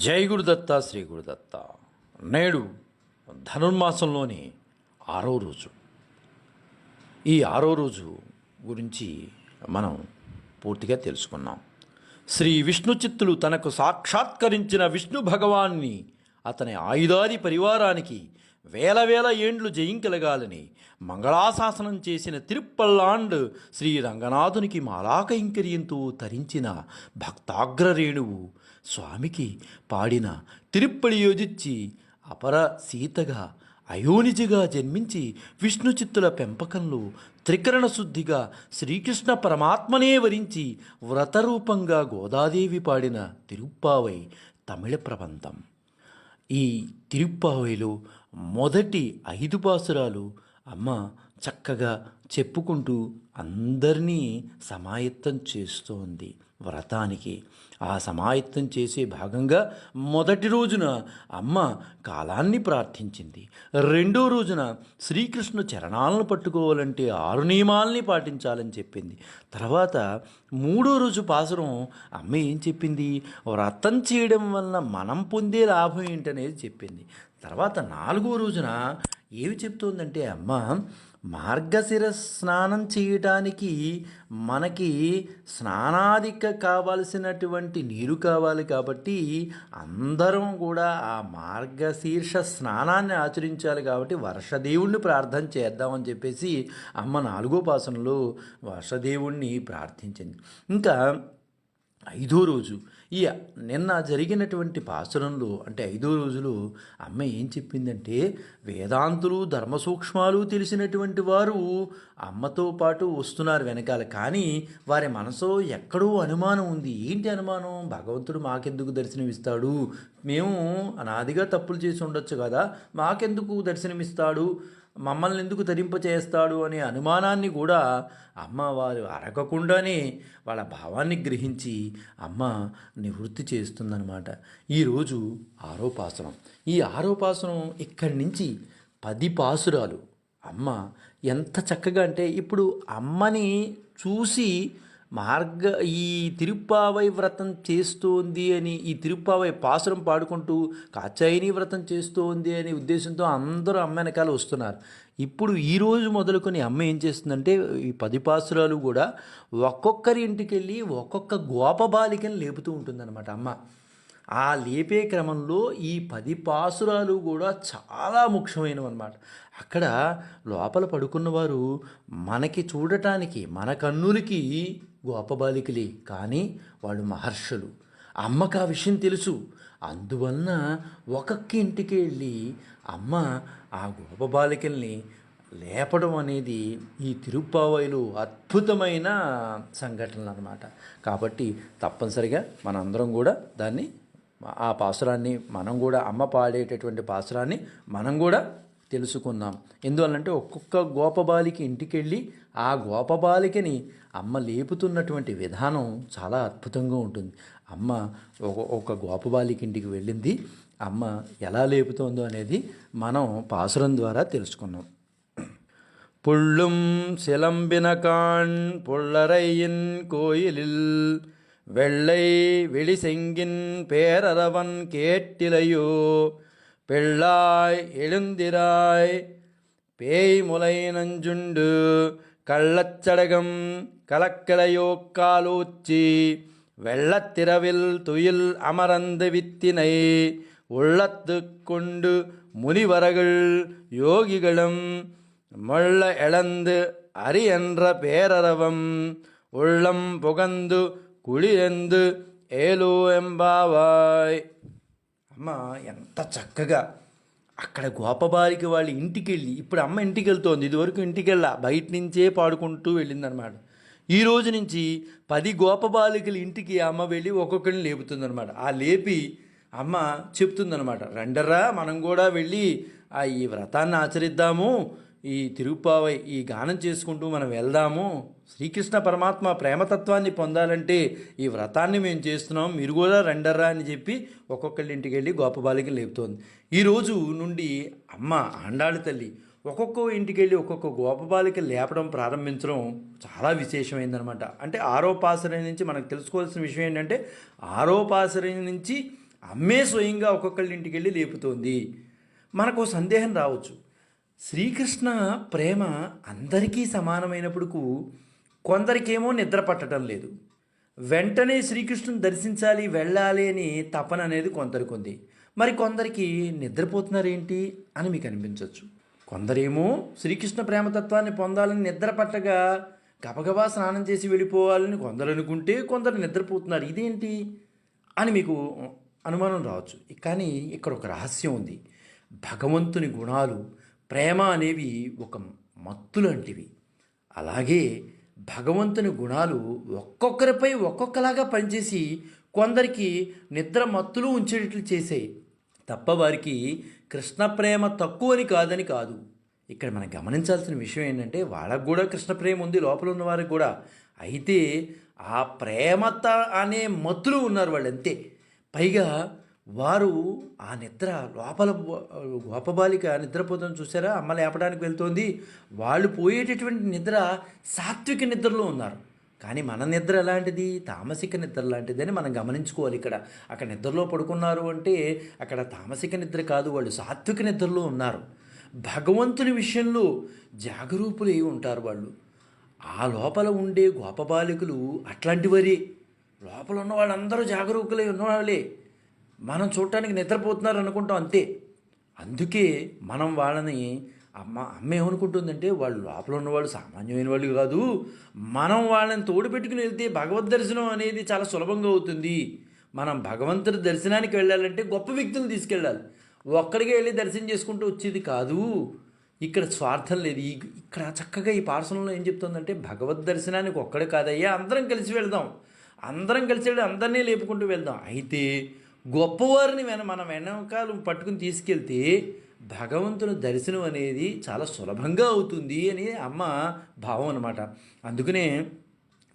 జై గురుదత్త శ్రీ గురుదత్త నేడు ధనుర్మాసంలోని ఆరో రోజు. ఈ ఆరో రోజు గురించి మనం పూర్తిగా తెలుసుకున్నాం. శ్రీ విష్ణు చిత్తులు తనకు సాక్షాత్కరించిన విష్ణు భగవాన్ని అతని ఆయుధాది పరివారానికి వేల వేల ఏండ్లు జయింకలగాలని మంగళాశాసనం చేసిన తిరుప్పల్లాండ్ శ్రీ రంగనాథునికి మాలాకైంకర్యంతో తరించిన భక్తాగ్రరేణువు స్వామికి పాడిన తిరుప్పళి యోజిచ్చి అపర సీతగా అయోనిజిగా జన్మించి విష్ణు చిత్తుల పెంపకంలో త్రికరణ శుద్ధిగా శ్రీకృష్ణ పరమాత్మనే వరించి వ్రతరూపంగా గోదాదేవి పాడిన తిరుప్పావై తమిళ ప్రబంధం. ఈ తిరుప్పావైలో మొదటి ఐదు పాసురాలు అమ్మ చక్కగా చెప్పుకుంటూ అందరినీ సమాయత్తం చేస్తోంది వ్రతానికి. ఆ సమాయత్తం చేసే భాగంగా మొదటి రోజున అమ్మ కాలాన్ని ప్రార్థించింది. రెండో రోజున శ్రీకృష్ణ చరణాలను పట్టుకోవాలంటే ఆరు నియమాల్ని పాటించాలని చెప్పింది. తర్వాత మూడో రోజు పాసురం అమ్మ ఏం చెప్పింది? వ్రతం చేయడం వలన మనం పొందే లాభం ఏంటనేది చెప్పింది. తర్వాత నాలుగో రోజున ఏమి చెప్తోందంటే అమ్మ మార్గశిర స్నానం చేయటానికి మనకి స్నానాదిక కావాల్సినటువంటి నీరు కావాలి కాబట్టి అందరం కూడా ఆ మార్గశీర్ష స్నానాన్ని ఆచరించాలి కాబట్టి వర్షదేవుణ్ణి ప్రార్థన చేద్దామని చెప్పేసి అమ్మ నాలుగో పాసనలో వర్షదేవుణ్ణి ప్రార్థించింది. ఇంకా ఐదో రోజు ఈ నిన్న జరిగినటువంటి పాసురంలో అంటే ఐదో రోజులు అమ్మ ఏం చెప్పిందంటే వేదాంతులు ధర్మ సూక్ష్మాలు తెలిసినటువంటి వారు అమ్మతో పాటు వస్తున్నారు వెనకాల. కానీ వారి మనసులో ఎక్కడో అనుమానం ఉంది. ఏంటి అనుమానం? భగవంతుడు మాకెందుకు దర్శనమిస్తాడు? మేము అనాదిగా తప్పులు చేసి ఉండొచ్చు కదా. మాకెందుకు దర్శనమిస్తాడు? మమ్మల్ని ఎందుకు తరింప చేస్తాడు అనే అనుమానాన్ని కూడా అమ్మ వారు అరగకుండానే వాళ్ళ భావాన్ని గ్రహించి అమ్మ నివృత్తి చేస్తుందన్నమాట. ఈరోజు ఆరోపాసనం. ఈ ఆరోపాసనం ఇక్కడి నుంచి పది పాసురాలు. అమ్మ ఎంత చక్కగా అంటే ఇప్పుడు అమ్మని చూసి మార్గ ఈ తిరుప్పావై వ్రతం చేస్తోంది అని ఈ తిరుప్పావై పాసురం పాడుకుంటూ కాచాయిని వ్రతం చేస్తోంది అనే ఉద్దేశంతో అందరూ అమ్మ వెనకాల వస్తున్నారు. ఇప్పుడు ఈ రోజు మొదలుకొని అమ్మ ఏం చేస్తుందంటే ఈ పది పాసురాలు కూడా ఒక్కొక్కరి ఇంటికి వెళ్ళి ఒక్కొక్క గోప బాలికని లేపుతూ ఉంటుందన్నమాట అమ్మ. ఆ లేపే క్రమంలో ఈ పది పాసురాలు కూడా చాలా ముఖ్యమైనవి అన్నమాట అక్కడ లోపల పడుకున్నవారు మనకి చూడటానికి మన కన్నులకి గోపబాలికలే కానీ వాళ్ళు మహర్షులు. అమ్మకు ఆ విషయం తెలుసు. అందువలన ఒక్కొక్క ఇంటికి వెళ్ళి అమ్మ ఆ గోపబాలికల్ని లేపడం అనేది ఈ తిరుప్పావైలో అద్భుతమైన సంఘటనలు అనమాట కాబట్టి తప్పనిసరిగా మనందరం కూడా దాన్ని ఆ పాసురాన్ని మనం కూడా అమ్మ పాడేటటువంటి పాసురాన్ని మనం కూడా తెలుసుకుందాం ఎందువల్లంటే ఒక్కొక్క గోపబాలికి ఇంటికి వెళ్ళి ఆ గోపబాలికని అమ్మ లేపుతున్నటువంటి విధానం చాలా అద్భుతంగా ఉంటుంది అమ్మ ఒక ఒక గోపబాలిక ఇంటికి వెళ్ళింది అమ్మ ఎలా లేపుతోందో అనేది మనం పాసురం ద్వారా తెలుసుకున్నాం புள்ளும் சிலம்பினகான் புள்ளரையின் கோயிலில் வெள்ளை விழிசெங்கின் பேரரவன் கேட்டிலையோ பெள்ளாய் எழுந்திராய் பேய் முலை நஞ்சுண்டு கள்ளச்சடகம் கலக்கலையோ காலூச்சி வெள்ளத்திரவில் துயில் அமரந்து வித்தினை உள்ளத்து கொண்டு முனிவரகள் யோகிகளும் மொள்ள இழந்து அரியன்ற பேரரவம் உள்ளம் புகந்து కుళిరెందు ఏలు ఎంబావాయ్ అమ్మ ఎంత చక్కగా అక్కడ గోపబాలికి వాళ్ళ ఇంటికి వెళ్ళి ఇప్పుడు అమ్మ ఇంటికి వెళ్తోంది ఇదివరకు ఇంటికి వెళ్ళా బయట నుంచే పాడుకుంటూ వెళ్ళిందనమాట ఈ రోజు నుంచి పది గోపబాలికల ఇంటికి అమ్మ వెళ్ళి ఒక్కొక్కరిని లేపుతుందనమాట ఆ లేపి అమ్మ చెప్తుందనమాట రండరా మనం కూడా వెళ్ళి ఆ ఈ వ్రతాన్ని ఆచరిద్దాము ఈ తిరుప్పావై ఈ గానం చేసుకుంటూ మనం వెళ్దాము. శ్రీకృష్ణ పరమాత్మ ప్రేమతత్వాన్ని పొందాలంటే ఈ వ్రతాన్ని మేము చేస్తున్నాం. మీరు కూడా రండర్రా అని చెప్పి ఒక్కొక్కళ్ళ ఇంటికి వెళ్ళి గోపబాలికి లేపుతోంది. ఈ రోజు నుండి అమ్మ ఆండాళ్ళ తల్లి ఒక్కొక్క ఇంటికి వెళ్ళి ఒక్కొక్క గోపబాలిక లేపడం ప్రారంభించడం చాలా విశేషమైందనమాట. అంటే ఆరోపాసరం నుంచి మనకు తెలుసుకోవాల్సిన విషయం ఏంటంటే ఆరోపాసరం నుంచి అమ్మే స్వయంగా ఒక్కొక్కళ్ళ ఇంటికి వెళ్ళి లేపుతోంది. మనకు సందేహం రావచ్చు. శ్రీకృష్ణ ప్రేమ అందరికీ సమానమైనప్పుడు కొందరికేమో నిద్ర పట్టడం లేదు. వెంటనే శ్రీకృష్ణుని దర్శించాలి వెళ్ళాలి అని తపన అనేది కొందరికి ఉంది మరి కొందరికి నిద్రపోతున్నారేంటి అని మీకు అనిపించవచ్చు కొందరేమో శ్రీకృష్ణ ప్రేమతత్వాన్ని పొందాలని నిద్ర పట్టగా గబగబా స్నానం చేసి వెళ్ళిపోవాలని కొందరు అనుకుంటే కొందరు నిద్రపోతున్నారు. ఇదేంటి అని మీకు అనుమానం రావచ్చు. కానీ ఇక్కడ ఒక రహస్యం ఉంది. భగవంతుని గుణాలు ప్రేమ అనేవి ఒక మత్తు లాంటివి అలాగే భగవంతుని గుణాలు ఒక్కొక్కరిపై ఒక్కొక్కలాగా పనిచేసి కొందరికి నిద్ర మత్తులు ఉంచేటట్లు చేసాయి. తప్ప వారికి కృష్ణ ప్రేమ తక్కువని కాదని కాదు. ఇక్కడ మనం గమనించాల్సిన విషయం ఏంటంటే వాళ్ళకు కూడా కృష్ణ ప్రేమ ఉంది లోపల ఉన్న వారికి కూడా. అయితే ఆ ప్రేమత అనే మత్తులు ఉన్నారు వాళ్ళు అంతే పైగా వారు ఆ నిద్ర లోపల గోపబాలిక నిద్రపోతుంది చూసారా? అమ్మ లేపడానికి వెళ్తోంది. వాళ్ళు పోయేటటువంటి నిద్ర సాత్విక నిద్రలో ఉన్నారు. కానీ మన నిద్ర ఎలాంటిది? తామసిక నిద్ర లాంటిదని మనం గమనించుకోవాలి ఇక్కడ. అక్కడ నిద్రలో పడుకున్నారు అంటే అక్కడ తామసిక నిద్ర కాదు వాళ్ళు సాత్విక నిద్రలో ఉన్నారు. భగవంతుని విషయంలో జాగరూకులై ఉంటారు వాళ్ళు. ఆ లోపల ఉండే గోపబాలికలు అట్లాంటి వరే. లోపల ఉన్న వాళ్ళందరూ జాగరూకులై ఉన్నవాళ్ళే. మనం చూడటానికి నిద్రపోతున్నారు అనుకుంటాం అంతే. అందుకే మనం వాళ్ళని అమ్మ అమ్మ ఏమనుకుంటుందంటే వాళ్ళు లోపల ఉన్నవాళ్ళు సామాన్యమైన వాళ్ళు కాదు. మనం వాళ్ళని తోడు పెట్టుకుని వెళ్తే భగవద్ దర్శనం అనేది చాలా సులభంగా అవుతుంది. మనం భగవంతుడి దర్శనానికి వెళ్ళాలంటే గొప్ప వ్యక్తులు తీసుకెళ్ళాలి. ఒక్కడికే వెళ్ళి దర్శనం చేసుకుంటూ వచ్చేది కాదు. ఇక్కడ స్వార్థం లేదు. ఈ ఇక్కడ చక్కగా ఈ పార్సంలో ఏం చెప్తుందంటే భగవద్ దర్శనానికి ఒక్కడే కాదయ్యా అందరం కలిసి వెళ్దాం. అందరం కలిసి వెళ్ళి అందరినీ లేపుకుంటూ వెళ్దాం. అయితే గొప్పవారిని వెన మనం వెనకాల పట్టుకుని తీసుకెళ్తే భగవంతుని దర్శనం అనేది చాలా సులభంగా అవుతుంది అని అమ్మ భావం అనమాట అందుకనే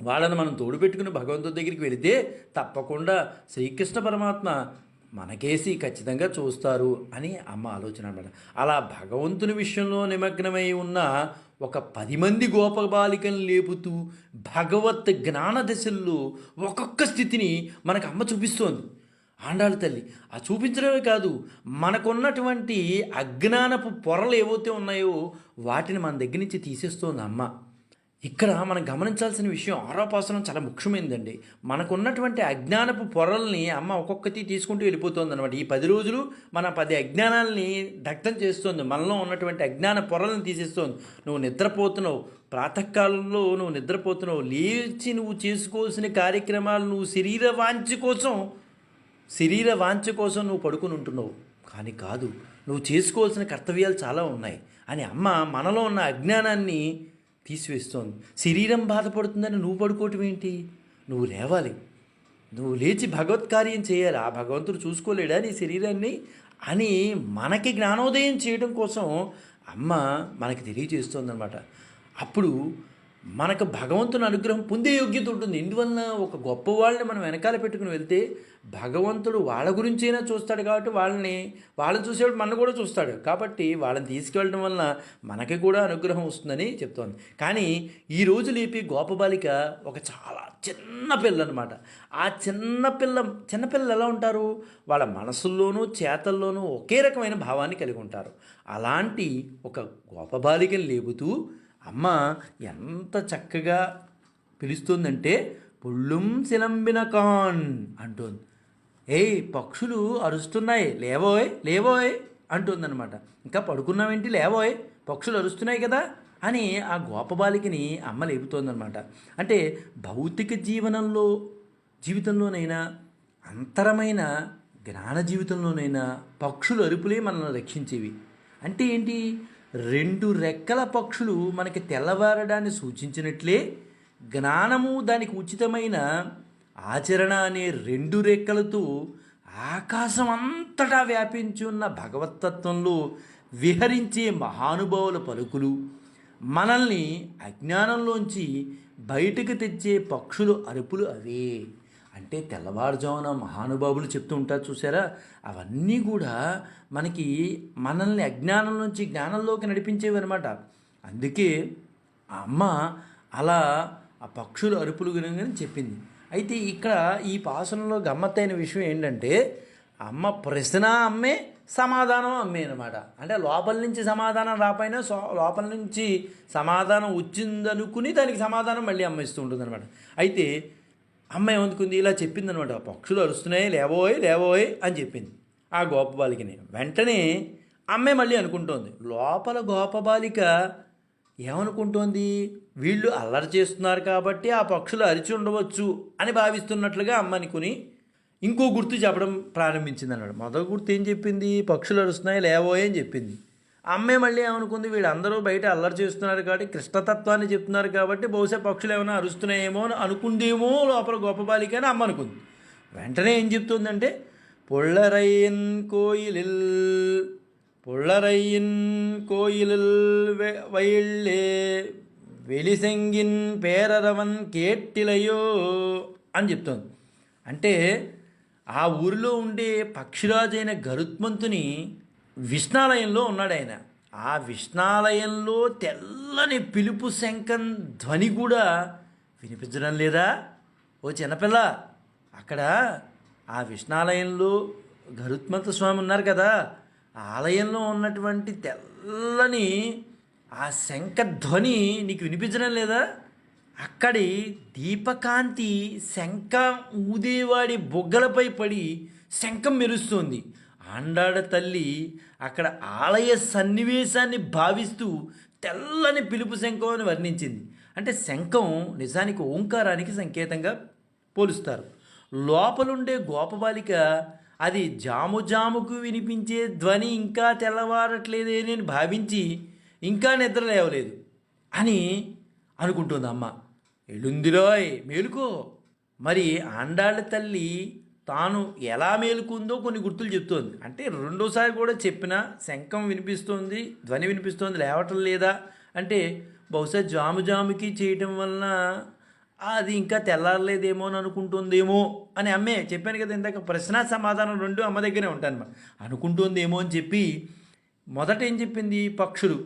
వాళ్ళని మనం తోడు పెట్టుకుని భగవంతుడి దగ్గరికి వెళితే తప్పకుండా శ్రీకృష్ణ పరమాత్మ మనకేసి ఖచ్చితంగా చూస్తారు అని అమ్మ ఆలోచన అనమాట అలా భగవంతుని విషయంలో నిమగ్నమై ఉన్న ఒక పది మంది గోపబాలికను లేపుతూ భగవత్ జ్ఞాన దశల్లో ఒక్కొక్క స్థితిని మనకు అమ్మ చూపిస్తోంది. ఆండాళ్ళ తల్లి. ఆ చూపించడమే కాదు మనకున్నటువంటి అజ్ఞానపు పొరలు ఏవైతే ఉన్నాయో వాటిని మన దగ్గర నుంచి తీసేస్తోంది అమ్మ. ఇక్కడ మనం గమనించాల్సిన విషయం ఆరోపాసనం చాలా ముఖ్యమైనదండి మనకున్నటువంటి అజ్ఞానపు పొరల్ని అమ్మ ఒక్కొక్కటి తీసుకుంటూ వెళ్ళిపోతుంది అనమాట ఈ పది రోజులు మన పది అజ్ఞానాలని దగ్ధం చేస్తుంది. మనలో ఉన్నటువంటి అజ్ఞాన పొరల్ని తీసేస్తుంది. నువ్వు నిద్రపోతున్నావు. ప్రాతకాలంలో నువ్వు నిద్రపోతున్నావు. లేచి నువ్వు చేసుకోవాల్సిన కార్యక్రమాలు నువ్వు శరీర వాంఛ కోసం శరీర వాంఛ కోసం నువ్వు పడుకుని ఉంటున్నావు. కానీ కాదు నువ్వు చేసుకోవాల్సిన కర్తవ్యాలు చాలా ఉన్నాయి. అని అమ్మ మనలో ఉన్న అజ్ఞానాన్ని తీసివేస్తోంది. శరీరం బాధపడుతుందని నువ్వు పడుకోవటం ఏంటి? నువ్వు లేవాలి. నువ్వు లేచి భగవత్ కార్యం చేయాలి. ఆ భగవంతుడు చూసుకోలేడా నీ శరీరాన్ని? అని మనకి జ్ఞానోదయం చేయడం కోసం అమ్మ మనకి తెలియజేస్తోందనమాట అప్పుడు మనకు భగవంతుని అనుగ్రహం పొందే యోగ్యత ఉంటుంది. ఇందువలన ఒక గొప్ప వాళ్ళని మనం వెనకాల పెట్టుకుని వెళ్తే భగవంతుడు వాళ్ళ గురించైనా చూస్తాడు కాబట్టి వాళ్ళని వాళ్ళని చూసేవాడు మనల్ని కూడా చూస్తాడు. కాబట్టి వాళ్ళని తీసుకెళ్ళడం వలన మనకి కూడా అనుగ్రహం వస్తుందని చెప్తోంది. కానీ ఈ రోజు లేపి గోపబాలిక ఒక చాలా చిన్న పిల్ల అనమాట ఆ చిన్న పిల్ల చిన్నపిల్లలు ఎలా ఉంటారు? వాళ్ళ మనసుల్లోనూ చేతల్లోనూ ఒకే రకమైన భావాన్ని కలిగి ఉంటారు. అలాంటి ఒక గోపబాలికని లేపుతూ అమ్మ ఎంత చక్కగా పిలుస్తుందంటే పుళ్ళుం సిలంబిన కాన్ అంటుంది. ఏయ్ పక్షులు అరుస్తున్నాయి లేవోయ్ లేవోయ్ అంటుందన్నమాట. ఇంకా పడుకున్నావేంటి లేవోయ్ పక్షులు అరుస్తున్నాయి కదా అని ఆ గోపబాలికని అమ్మ లేపుతోందనమాట అంటే భౌతిక జీవనంలో జీవితంలోనైనా అంతరమైన జ్ఞాన జీవితంలోనైనా పక్షులు అరుపులే మనల్ని రక్షించేవి. అంటే ఏంటి? రెండు రెక్కల పక్షులు మనకి తెల్లవారడాన్ని సూచించినట్లే జ్ఞానము దానికి ఉచితమైన ఆచరణ అనే రెండు రెక్కలతో ఆకాశం అంతటా వ్యాపించి ఉన్న భగవతత్వంలో విహరించే మహానుభావుల పలుకులు. మనల్ని అజ్ఞానంలోంచి బయటకు తెచ్చే పక్షులు అరుపులు అవే. అంటే తెల్లవారుజామున మహానుభావులు చెప్తూ ఉంటారు చూసారా? అవన్నీ కూడా మనకి మనల్ని అజ్ఞానం నుంచి జ్ఞానంలోకి నడిపించేవి అనమాట అందుకే ఆ అమ్మ అలా ఆ పక్షులు అరుపులు గురించి చెప్పింది. అయితే ఇక్కడ ఈ పాసనలో గమ్మత్తైన విషయం ఏంటంటే అమ్మ ప్రశ్న అమ్మే సమాధానం అమ్మే అనమాట అంటే లోపల నుంచి సమాధానం రాపోయినా సో లోపల నుంచి సమాధానం వచ్చిందనుకుని దానికి సమాధానం మళ్ళీ అమ్మ ఇస్తూ ఉంటుంది అనమాట అయితే అమ్మ ఏమందుకుంది ఇలా చెప్పింది అనమాట పక్షులు అరుస్తున్నాయి లేవోయ్ లేవోయ్ అని చెప్పింది. ఆ గోపబాలికని వెంటనే అమ్మే మళ్ళీ అనుకుంటోంది. లోపల గోపబాలిక ఏమనుకుంటోంది? వీళ్ళు అల్లరి చేస్తున్నారు కాబట్టి ఆ పక్షులు అరిచి ఉండవచ్చు అని భావిస్తున్నట్లుగా అమ్మ అనుకుని ఇంకో గుర్తు చెప్పడం ప్రారంభించింది అన్నాడు మొదటి గుర్తు ఏం చెప్పింది? పక్షులు అరుస్తున్నాయి లేవోయ్ అని చెప్పింది. అమ్మే మళ్ళీ ఏమనుకుంది? వీళ్ళందరూ బయట అల్లరి చేస్తున్నారు కాబట్టి కృష్ణతత్వాన్ని చెప్తున్నారు కాబట్టి బహుశా పక్షులు ఏమైనా అరుస్తున్నాయేమో అని అనుకుందేమో లోపల గొప్ప బాలిక అని అమ్మ అనుకుంది. వెంటనే ఏం చెప్తుందంటే పొళ్ళరయ్యన్ కోయిలిల్ పొళ్ళరయ్యన్ కోయిలిల్ వైళ్ళే వయళ్ళే వెలిసెంగిన్ పేరరవన్ కేట్టిలయో అని చెప్తోంది. అంటే ఆ ఊరిలో ఉండే పక్షిరాజైన గరుత్మంతుని విష్ణాలయంలో ఉన్నాడు ఆయన. ఆ విష్ణాలయంలో తెల్లని పిలుపు శంఖం ధ్వని కూడా వినిపించడం లేదా? ఓ చిన్నపిల్ల అక్కడ ఆ విష్ణాలయంలో గరుత్మంత స్వామి ఉన్నారు కదా. ఆలయంలో ఉన్నటువంటి తెల్లని ఆ శంఖ ధ్వని నీకు వినిపించడం లేదా? అక్కడి దీపకాంతి శంఖం ఊదేవాడి బొగ్గలపై పడి శంఖం మెరుస్తుంది. ఆండాడ తల్లి అక్కడ ఆలయ సన్నివేశాన్ని భావిస్తూ తెల్లని పిలుపు శంఖం అని వర్ణించింది. అంటే శంఖం నిజానికి ఓంకారానికి సంకేతంగా పోలుస్తారు. లోపలుండే గోపబాలిక అది జాము జాముకు వినిపించే ధ్వని ఇంకా తెల్లవారట్లేదే నేను భావించి ఇంకా నిద్ర లేవలేదు అని అనుకుంటుంది అమ్మ. ఎలుందిరోయ్ మేలుకో. మరి ఆండాళ్ళ తల్లి తాను ఎలా మేలుకుందో కొన్ని గుర్తులు చెప్తోంది. అంటే రెండోసారి కూడా చెప్పిన శంఖం వినిపిస్తోంది ధ్వని వినిపిస్తోంది లేవటం లేదా? అంటే బహుశా జాము జాముకి చేయటం వలన అది ఇంకా తెల్లారలేదేమో అని అనుకుంటుందేమో అని అమ్మే చెప్పాను కదా ఇందాక. ప్రశ్న సమాధానం రెండు అమ్మ దగ్గరే ఉంటాను అనుకుంటుందేమో అని చెప్పి మొదట ఏం చెప్పింది? పక్షులు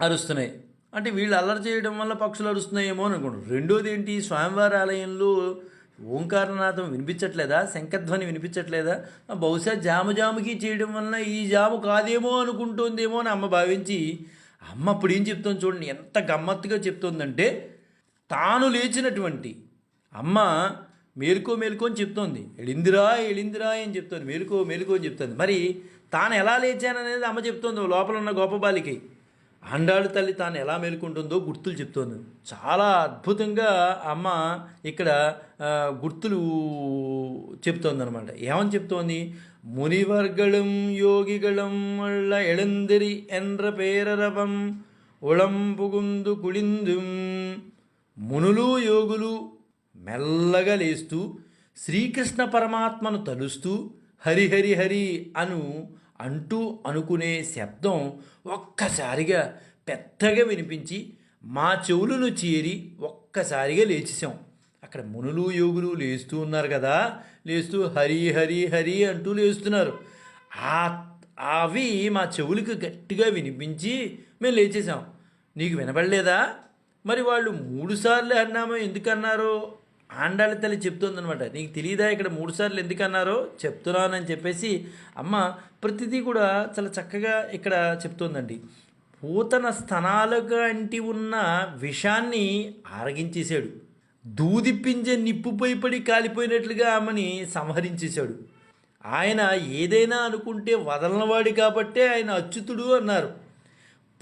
అరుస్తున్నాయి. అంటే వీళ్ళు అల్లరి చేయడం వల్ల పక్షులు అరుస్తున్నాయేమో అని అనుకుంటారు. రెండోది ఏంటి? స్వామివారి ఆలయంలో ఓంకారనాథం వినిపించట్లేదా? శంఖధ్వని వినిపించట్లేదా? బహుశా జాము జాముకి చేయడం వలన ఈ జాము కాదేమో అనుకుంటుందేమో అని అమ్మ భావించి అమ్మ అప్పుడు ఏం చెప్తుంది చూడండి ఎంత గమ్మత్తుగా చెప్తోందంటే తాను లేచినటువంటి అమ్మ మేలుకో మేలుకో అని చెప్తోంది. ఎళిందిరా ఎళిందిరా అని చెప్తోంది. మేలుకో మేలుకో అని చెప్తుంది. మరి తాను ఎలా లేచాననేది అమ్మ చెప్తోంది లోపల ఉన్న గోపబాలికి ఆండాళ్ళు తల్లి తాను ఎలా మేలుకుంటుందో గుర్తులు చెప్తోంది. చాలా అద్భుతంగా అమ్మ ఇక్కడ గుర్తులు చెప్తోందనమాట ఏమని చెప్తోంది? మునివర్గళం యోగిగళం వల్ల ఎళందిరి ఎన్ర పేరరవం ఉళంపుగుందు కుళిందుం. మునులు యోగులు మెల్లగా లేస్తూ శ్రీకృష్ణ పరమాత్మను తలుస్తూ హరి హరి హరి అను అంటూ అనుకునే శబ్దం ఒక్కసారిగా పెద్దగా వినిపించి మా చెవులను చేరి ఒక్కసారిగా లేచేసాం అక్కడ మునులు యోగులు లేస్తూ ఉన్నారు కదా. లేస్తూ హరి హరి హరి అంటూ లేస్తున్నారు. ఆ అవి మా చెవులకు గట్టిగా వినిపించి మేము లేచేసాం నీకు వినపడలేదా మరి వాళ్ళు మూడుసార్లు అన్నామో ఎందుకన్నారో? ఆండాళ్ళ తల్లి చెప్తుందనమాట నీకు తెలియదా ఇక్కడ మూడు సార్లు ఎందుకు అన్నారో చెప్తున్నానని చెప్పేసి అమ్మ ప్రతిదీ కూడా చాలా చక్కగా ఇక్కడ చెప్తోందండి. పూతన స్తనాలుగా అంటి ఉన్న విషాన్ని ఆరగించేశాడు. దూదిప్పించే నిప్పుపై పడి కాలిపోయినట్లుగా ఆమెని సంహరించేశాడు. ఆయన ఏదైనా అనుకుంటే వదలనవాడు కాబట్టే ఆయన అచ్యుతుడు అన్నారు.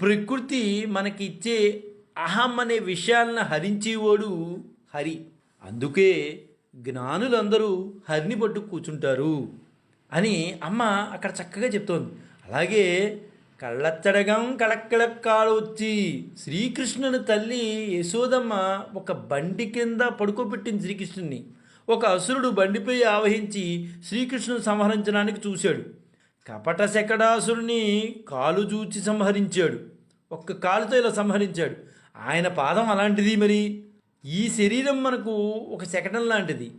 ప్రకృతి మనకి ఇచ్చే అహం అనే విషయాలను హరించేవాడు హరి. అందుకే జ్ఞానులందరూ హరిని పట్టు కూర్చుంటారు అని అమ్మ అక్కడ చక్కగా చెప్తోంది. అలాగే కళ్ళచ్చడగం కళక్కళక్కాలు వచ్చి శ్రీకృష్ణుని తల్లి యశోదమ్మ ఒక బండి కింద పడుకోబెట్టింది శ్రీకృష్ణుని. ఒక అసురుడు బండిపై ఆవహించి శ్రీకృష్ణుని సంహరించడానికి చూశాడు. కపట శకడాసురుని కాలు చూచి సంహరించాడు. ఒక్క కాలుతో ఇలా సంహరించాడు. ఆయన పాదం అలాంటిది మరి? ఈ శరీరం మనకు ఒక శకటం లాంటిది.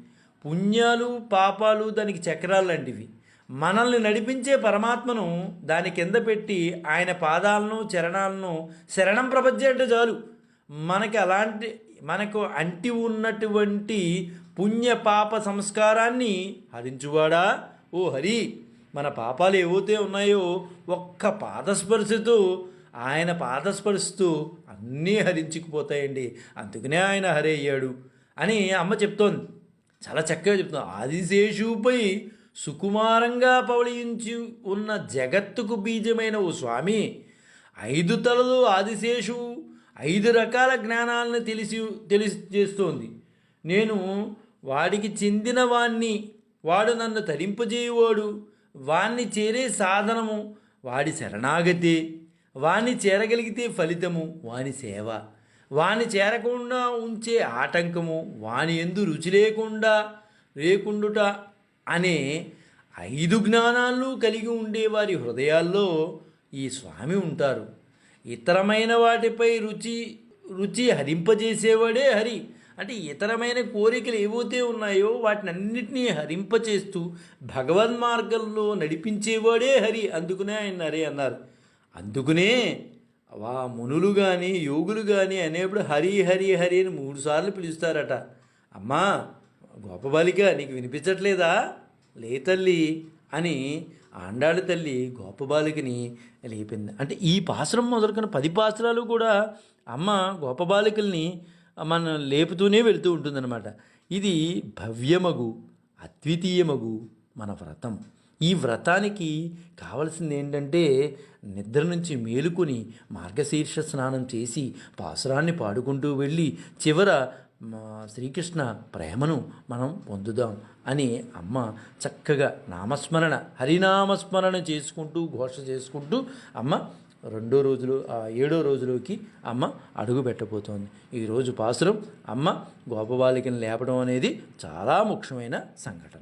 పుణ్యాలు పాపాలు దానికి చక్రాలు లాంటివి. మనల్ని నడిపించే పరమాత్మను దాని కింద పెట్టి ఆయన పాదాలను చరణాలను శరణం ప్రపంచే అంటే చాలు. మనకి అలాంటి మనకు అంటి ఉన్నటువంటి పుణ్య పాప సంస్కారాన్ని హరించువాడా? ఓ హరి మన పాపాలు ఏవైతే ఉన్నాయో ఒక్క పాదస్పర్శతో ఆయన పాదస్పరిస్తూ అన్నీ హరించుకుపోతాయండి. అందుకనే ఆయన హరి అయ్యాడు అని అమ్మ చెప్తోంది. చాలా చక్కగా చెప్తుంది. ఆదిశేషుపై సుకుమారంగా పవళించి ఉన్న జగత్తుకు బీజమైన ఓ స్వామి ఐదు తలలు ఆదిశేషు ఐదు రకాల జ్ఞానాలను తెలిసి తెలిసి చేస్తోంది. నేను వాడికి చెందిన వాణ్ణి వాడు నన్ను తరింపజేయువాడు. వాణ్ణి చేరే సాధనము వాడి శరణాగతి. వాణ్ణి చేరగలిగితే ఫలితము వాని సేవ. వాణ్ణి చేరకుండా ఉంచే ఆటంకము వాని ఎందు రుచి లేకుండా లేకుండుట అనే ఐదు జ్ఞానాలు కలిగి ఉండే వారి హృదయాల్లో ఈ స్వామి ఉంటారు. ఇతరమైన వాటిపై రుచి రుచి హరింపజేసేవాడే హరి. అంటే ఇతరమైన కోరికలు ఏవైతే ఉన్నాయో వాటిని అన్నిటినీ హరింపచేస్తూ భగవన్ మార్గంలో నడిపించేవాడే హరి అందుకునే ఆయన హరి అన్నారు. అందుకునే వా మునులు కానీ యోగులు కానీ అనేప్పుడు హరి హరి హరి అని మూడు సార్లు పిలుస్తారట. అమ్మా గోపబాలిక నీకు వినిపించట్లేదా? లే తల్లి అని ఆండాళ్ళ తల్లి గోపబాలికని లేపింది. అంటే ఈ పాసురం మొదలుకున్న పది పాసురాలు కూడా అమ్మ గోపబాలికల్ని మనం లేపుతూనే వెళుతూ ఉంటుందన్నమాట. ఇది భవ్యమగు అద్వితీయమగు మన వ్రతం. ఈ వ్రతానికి కావలసింది ఏంటంటే నిద్ర నుంచి మేలుకొని మార్గశీర్ష స్నానం చేసి పాసురాన్ని పాడుకుంటూ వెళ్ళి చివర శ్రీకృష్ణ ప్రేమను మనం పొందుదాం అని అమ్మ చక్కగా నామస్మరణ హరినామస్మరణ చేసుకుంటూ ఘోష చేసుకుంటూ అమ్మ రెండో రోజులు ఏడో రోజులోకి అమ్మ అడుగు పెట్టబోతోంది. ఈరోజు పాసురం అమ్మ గోపబాలికను లేపడం అనేది చాలా ముఖ్యమైన సంఘటన.